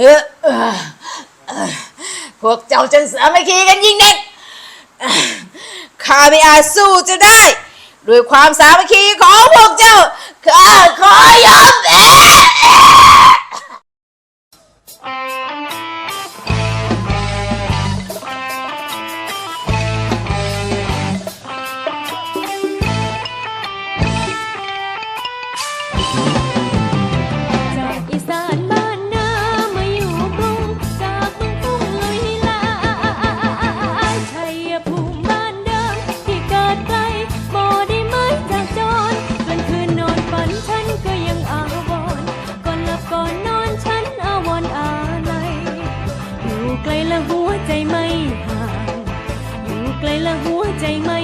เออเออเออพวกเจ้าจนสามัคคีกันยิ่งนักเอ่อข้าไม่อาจสู้จะได้ ด้วยความสามัคคีของพวกเจ้าข้าขอยอม ละหัวใจไม่ห่าง อยู่ไกลและหัวใจไม่